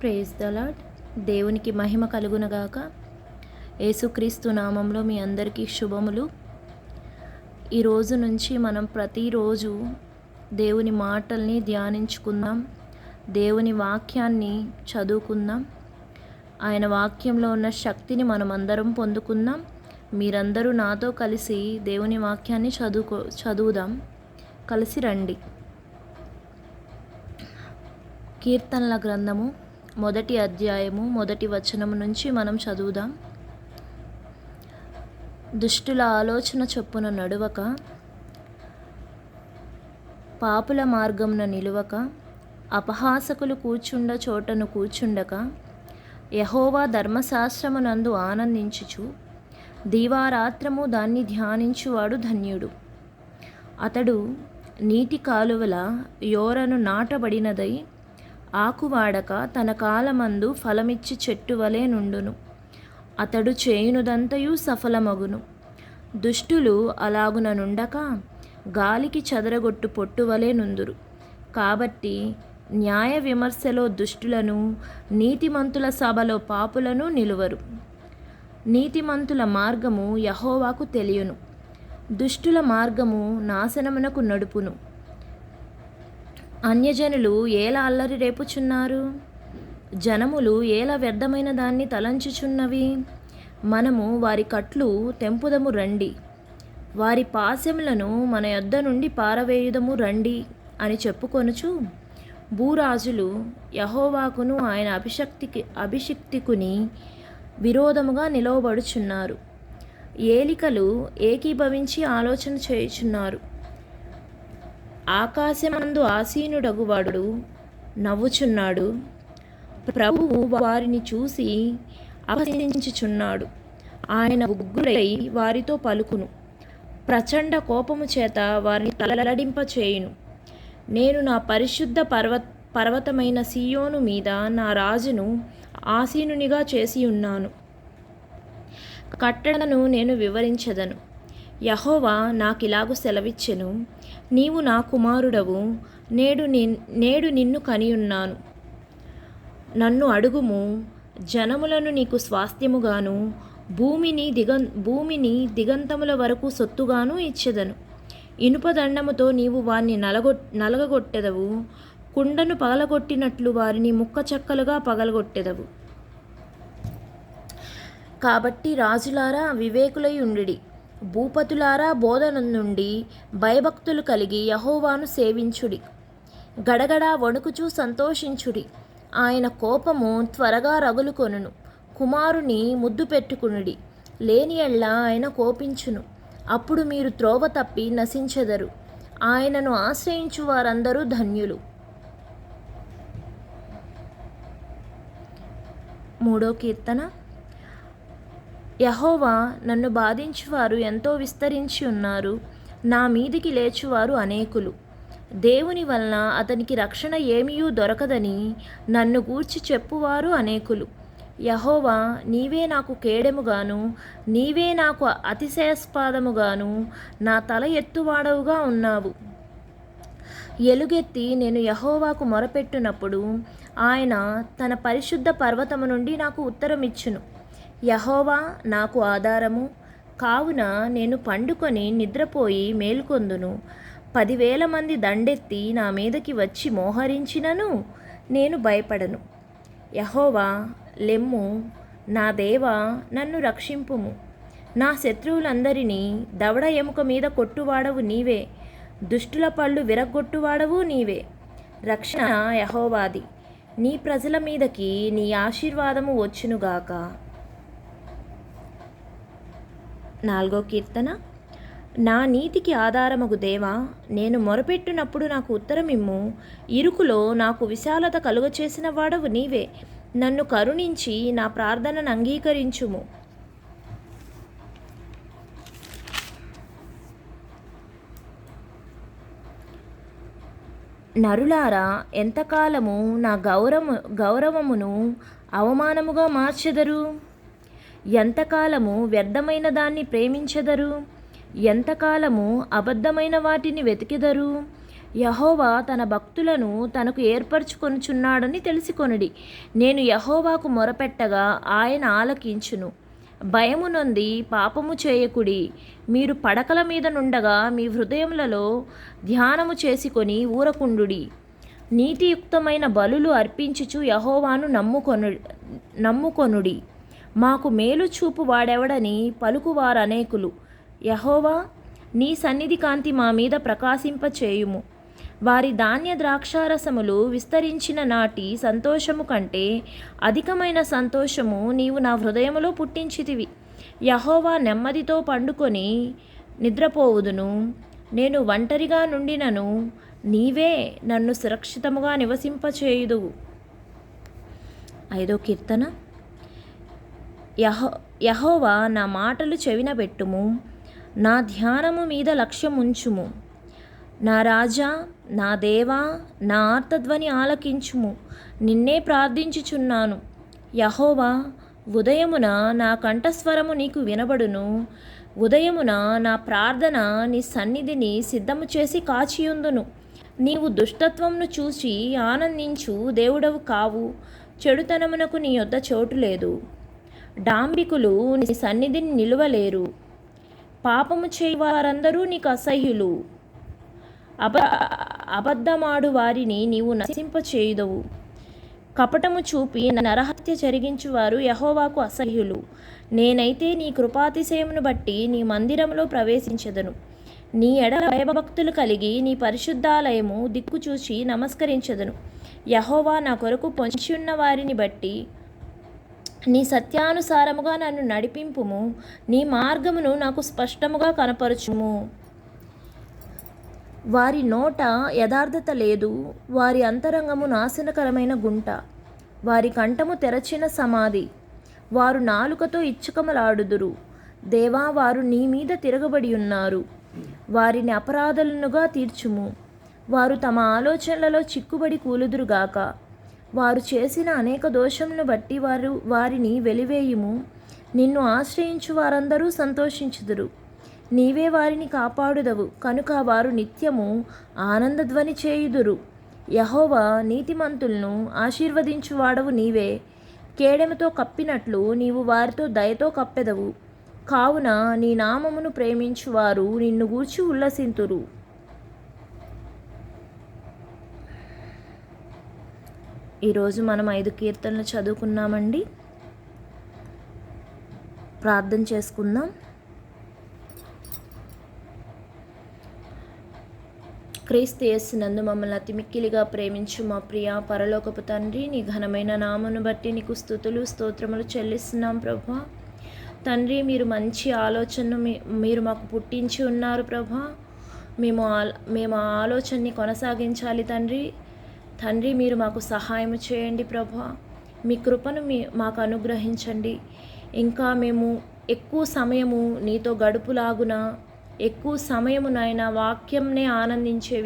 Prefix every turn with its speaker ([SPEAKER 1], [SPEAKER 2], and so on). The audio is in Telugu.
[SPEAKER 1] ప్రేజ్ ద లాడ్ దేవునికి మహిమ కలుగునగాక. యేసుక్రీస్తు నామంలో మీ అందరికీ శుభములు. ఈ రోజు నుంచి మనం ప్రతిరోజు దేవుని మాటల్ని ధ్యానించుకుందాం. దేవుని వాక్యాన్ని చదువుకుందాం. ఆయన వాక్యంలో ఉన్న శక్తిని మనం అందరం పొందుకుందాం. మీరందరూ నాతో కలిసి దేవుని వాక్యాన్ని చదువుకో చదువుదాం. కలిసి రండి. కీర్తనల గ్రంథము మొదటి అధ్యాయము మొదటి వచనము నుంచి మనం చదువుదాం. దుష్టుల ఆలోచన చొప్పున నడువక పాపుల మార్గమున నిలువక అపహాసకులు కూర్చుండ చోటను కూర్చుండక యహోవా ధర్మశాస్త్రమునందు ఆనందించుచు దీవారాత్రము దాన్ని ధ్యానించువాడు ధన్యుడు. అతడు నీటి కాలువల యోరను నాటబడినదై ఆకువాడక తన కాలమందు ఫలమిచ్చి చెట్టు వలె నుండును. అతడు చేయునుదంతయు సఫలమగును. దుష్టులు అలాగున నుండక గాలికి చెదరగొట్టు పొట్టువలే నుందురు. కాబట్టి న్యాయ విమర్శలో దుష్టులను నీతిమంతుల సభలో పాపులను నిలువరు. నీతిమంతుల మార్గము యహోవాకు తెలియను. దుష్టుల మార్గము నాశనమునకు నడుపును. అన్యజనులు ఏల అల్లరి రేపుచున్నారు? జనములు ఏల వ్యర్థమైన దాన్ని తలంచుచున్నవి? మనము వారి కట్లు తెంపుదము రండి. వారి పాశములను మన యొద్ద నుండి పారవేయుదము రండి అని చెప్పుకొనుచు భూరాజులు యహోవాకును ఆయన అభిషక్తికి అభిషిక్తికుని విరోధముగా నిలవబడుచున్నారు. ఏలికలు ఏకీభవించి ఆలోచన చేయుచున్నారు. ఆకాశమందు ఆసీనుడగువాడు నవ్వుచున్నాడు. ప్రభువు వారిని చూసి అపహసించుచున్నాడు. ఆయన ఉగ్రుడై వారితో పలుకును. ప్రచండ కోపము చేత వారిని తలలడింప చేయును నేను నా పరిశుద్ధ పర్వ పర్వతమైన సియోను మీద నా రాజును ఆసీనునిగా చేసి ఉన్నాను. కట్టడను నేను వివరించదను. యహోవా నాకిలాగు సెలవిచ్చెను. నీవు నా కుమారుడవు. నేడు నిన్ నేడు నిన్ను కనియున్నాను. నన్ను అడుగుము. జనములను నీకు స్వాస్థ్యముగాను భూమిని దిగం భూమిని దిగంతముల వరకు సొత్తుగాను ఇచ్చెదను. ఇనుపదండముతో నీవు వారిని నలగొ నలగగొట్టెదవు. కుండను పగలగొట్టినట్లు వారిని ముక్క చెక్కలుగా పగలగొట్టెదవు. కాబట్టి రాజులారా వివేకులై ఉండిడి. భూపతులారా బోధన నుండి భయభక్తులు కలిగి యహోవాను సేవించుడి. గడగడా వణుకుచూ సంతోషించుడి. ఆయన కోపము త్వరగా రగులుకొనును. కుమారుని ముద్దు పెట్టుకునుడి. లేని ఎళ్ళ ఆయన కోపించును. అప్పుడు మీరు త్రోవ తప్పి నశించెదరు. ఆయనను ఆశ్రయించు వారందరూ ధన్యులు. మూడో కీర్తన. యహోవా నన్ను బాధించువారు ఎంతో విస్తరించి ఉన్నారు. నా మీదికి లేచువారు అనేకులు. దేవుని వలన అతనికి రక్షణ ఏమీయూ దొరకదని నన్ను గూర్చి చెప్పువారు అనేకులు. యహోవా నీవే నాకు కేడెముగాను నీవే నాకు అతిశయాస్పాదముగాను నా తల ఎత్తువాడవుగా ఉన్నావు. ఎలుగెత్తి నేను యహోవాకు మొరపెట్టునప్పుడు ఆయన తన పరిశుద్ధ పర్వతము నుండి నాకు ఉత్తరమిచ్చును. యహోవా నాకు ఆధారము. కావున నేను పండుకొని నిద్రపోయి మేల్కొందును. పదివేల మంది దండెత్తి నా మీదకి వచ్చి మోహరించినను నేను భయపడను. యహోవా లెమ్ము నా దేవా నన్ను రక్షింపుము. నా శత్రువులందరినీ దవడ ఎముక మీద కొట్టువాడవు నీవే. దుష్టుల పళ్ళు విరగొట్టువాడవు నీవే. రక్షణ యహోవాది. నీ ప్రజల మీదకి నీ ఆశీర్వాదము వచ్చునుగాక. నాలుగో కీర్తన. నా నీతికి ఆధారమగు దేవా నేను మొరపెట్టినప్పుడు నాకు ఉత్తరమిమ్ము. ఇరుకులో నాకు విశాలత కలుగచేసిన వాడవు నీవే. నన్ను కరుణించి నా ప్రార్థనను అంగీకరించుము. నరులారా ఎంతకాలము నా గౌరవ గౌరవమును అవమానముగా మార్చెదరు? ఎంతకాలము వ్యర్థమైన దాన్ని ప్రేమించెదరు? ఎంతకాలము అబద్ధమైన వాటిని వెతికెదరు? యహోవా తన భక్తులను తనకు ఏర్పరచుకొనుచున్నాడని తెలుసుకొనుడి. నేను యహోవాకు మొరపెట్టగా ఆయన ఆలకించును. భయము నొంది పాపము చేయకుడి. మీరు పడకల మీద నుండగా మీ హృదయములలో ధ్యానము చేసుకొని ఊరకుండుడి. నీతియుక్తమైన బలులు అర్పించుచు యహోవాను నమ్ముకొను నమ్ముకొనుడి. మాకు మేలు చూపు వాడెవడని పలుకువారు అనేకులు యహోవా నీ సన్నిధి కాంతి మా మీద ప్రకాశింపచేయుము. వారి ధాన్య ద్రాక్షారసములు విస్తరించిన నాటి సంతోషము కంటే అధికమైన సంతోషము నీవు నా హృదయములో పుట్టించితివి. యహోవా నెమ్మదితో పండుకొని నిద్రపోవుదును. నేను ఒంటరిగా నుండినను నీవే నన్ను సురక్షితముగా నివసింపచేయుదువు. ఐదో కీర్తన. యహో యహోవా నా మాటలు చెవినబెట్టుము నా ధ్యానము మీద లక్ష్యముంచుము. నా రాజా నా దేవా నా ఆర్తధ్వని ఆలకించుము నిన్నే ప్రార్థించుచున్నాను. యహోవా ఉదయమున నా కంఠస్వరము నీకు వినబడును ఉదయమున నా ప్రార్థన నీ సన్నిధిని సిద్ధము చేసి కాచియుందును. నీవు దుష్టత్వంను చూసి ఆనందించు దేవుడవు కావు చెడుతనమునకు నీ యొద్ద చోటు లేదు. డాంబికులు నీ సన్నిధిని నిలువలేరు. పాపము చేయి వారందరూ నీకు అసహ్యులు. అబ అబద్ధమాడు వారిని నీవు నశింపచేయుదవు. కపటము చూపి నరహత్య జరిగించువారు యహోవాకు అసహ్యులు. నేనైతే నీ కృపాతిశయమును బట్టి నీ మందిరంలో ప్రవేశించదను. నీ ఎడ భయభక్తులు కలిగి నీ పరిశుద్ధాలయము దిక్కు చూచి నమస్కరించదను. యహోవా నా కొరకు పొంచి ఉన్న వారిని బట్టి నీ సత్యానుసారముగా నన్ను నడిపింపుము. నీ మార్గమును నాకు స్పష్టముగా కనపరచుము. వారి నోట యథార్థత లేదు. వారి అంతరంగము నాశనకరమైన గుంట. వారి కంఠము తెరచిన సమాధి. వారు నాలుకతో ఇచ్చుకమలాడుదురు. దేవా వారు నీ మీద తిరగబడి ఉన్నారు. వారిని అపరాధులనుగా తీర్చుము. వారు తమ ఆలోచనలలో చిక్కుబడి కూలుదురుగాక. వారు చేసిన అనేక దోషమును బట్టి వారు వారిని వెలివేయుము. నిన్ను ఆశ్రయించు వారందరూ సంతోషించుదురు. నీవే వారిని కాపాడుదవు. కనుక వారు నిత్యము ఆనందధ్వని చేయుదురు. యహోవా నీతిమంతులను ఆశీర్వదించువాడవు నీవే. కేడెముతో కప్పినట్లు నీవు వారితో దయతో కప్పెదవు. కావున నీ నామమును ప్రేమించువారు నిన్ను గూర్చి ఉల్లసింతురు. ఈరోజు మనం ఐదు కీర్తనలు చదువుకున్నామండి. ప్రార్థన చేసుకుందాం. క్రీస్తు యేసునందు మమ్మల్ని అతి మిక్కిలిగా ప్రేమించు మా ప్రియ పరలోకపు తండ్రి నీ ఘనమైన నామను బట్టి నీకు స్థుతులు స్తోత్రములు చెల్లిస్తున్నాం ప్రభా. తండ్రి మీరు మంచి ఆలోచనను మీ మీరు మాకు పుట్టించి ఉన్నారు ప్రభా. మేము మేము ఆ ఆలోచనని కొనసాగించాలి తండ్రి. తండ్రి మీరు మాకు సహాయం చేయండి ప్రభా. మీ కృపను మీ మాకు అనుగ్రహించండి. ఇంకా మేము ఎక్కువ సమయము నీతో గడుపులాగున ఎక్కువ సమయము నాయన వాక్యంనే ఆనందించే